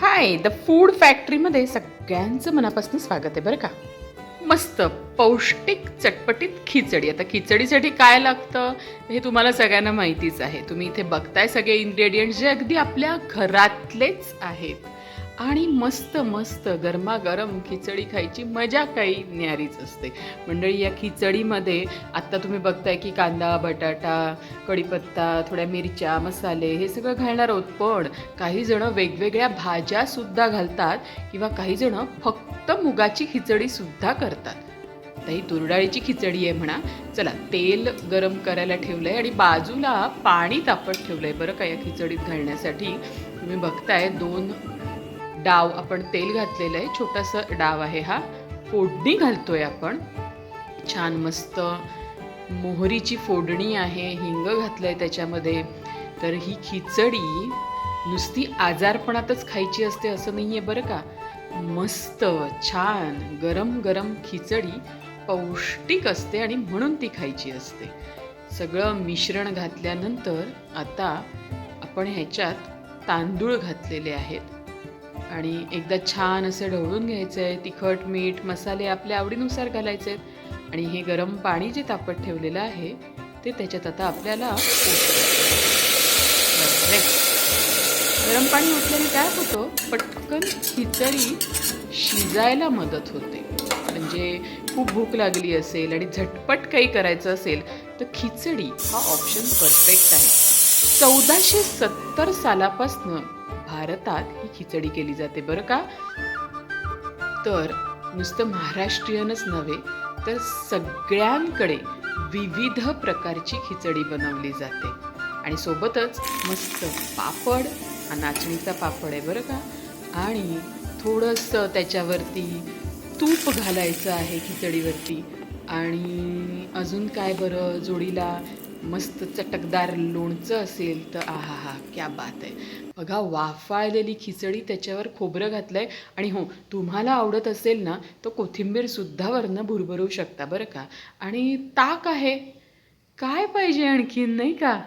Hi the food फॅक्टरीमध्ये सगळ्यांचं मनापासून स्वागत आहे बरं का. मस्त पौष्टिक चटपटीत खिचडी. आता खिचडीसाठी काय लागतं? हे तुम्हाला सगळ्यांना माहितीच आहे. तुम्ही इथे बघताय सगळे इन्ग्रेडियंट्स जे अगदी आपल्या घरातलेच आहेत. आणि मस्त मस्त गरमागरम खिचडी खायची मजा काही न्यारीच असते. मंडळी या खिचडीमध्ये आत्ता तुम्ही बघताय की कांदा बटाटा कढीपत्ता थोड्या मिरच्या मसाले हे सगळं घालणार आहोत. पण काहीजणं वेगवेगळ्या भाज्या सुद्धा घालतात किंवा काहीजण फक्त मुगाची खिचडी सुद्धा करतात. आता ही तुरडाळीची खिचडी आहे म्हणा. चला तेल गरम करायला ठेवलंय आणि बाजूला पाणी तापत ठेवलंय. बरं का या खिचडीत घालण्यासाठी? तुम्ही बघताय दोन डाव आपण तेल घातलेलं आहे छोटासा डाव आहे हा. फोडणी घालतोय आपण. छान मस्त मोहरीची फोडणी आहे हिंग घातलंय त्याच्यामध्ये. तर ही खिचडी नुसती आजारपणातच खायची असते असं नाही आहे बरं का? मस्त छान गरम गरम खिचडी पौष्टिक असते आणि म्हणून ती खायची असते. सगळं मिश्रण घातल्यानंतर आता आपण ह्याच्यात तांदूळ घातलेले आहेत. आणि एकदा छान असं ढवळून घ्यायचं आहे तिखट मीठ मसाले आपल्या आवडीनुसार घालायचे आहेत आणि हे गरम पाणी जे तापत ठेवलेलं आहे ते त्याच्यात आता आपल्याला गरम पाणी ओतल्याने काय होतं? पटकन खिचडी शिजायला मदत होते. म्हणजे खूप भूक लागली असेल आणि झटपट काही करायचं असेल तर खिचडी हा ऑप्शन परफेक्ट आहे. चौदाशे सत्तर सालापासनं भारतात ही खिचडी केली जाते बरं का? तर नुसतं महाराष्ट्रीयनच नव्हे तर सगळ्यांकडे विविध प्रकारची खिचडी बनवली जाते. आणि सोबतच मस्त पापड हा नाचणीचा पापड आहे बरं का? आणि थोडंसं त्याच्यावरती तूप घालायचं आहे खिचडीवरती. आणि अजून काय बरं? जोडीला मस्त चटकदार लोणचं असेल तर आहा हा क्या बात आहे. बघा वाफाळलेली खिचडी त्याच्यावर खोबरं घातलं आहे आणि हो तुम्हाला आवडत असेल ना तर कोथिंबीरसुद्धा वरनं भुरभरू शकता बरं का? आणि ताक आहे. काय पाहिजे आणखीन नाही का?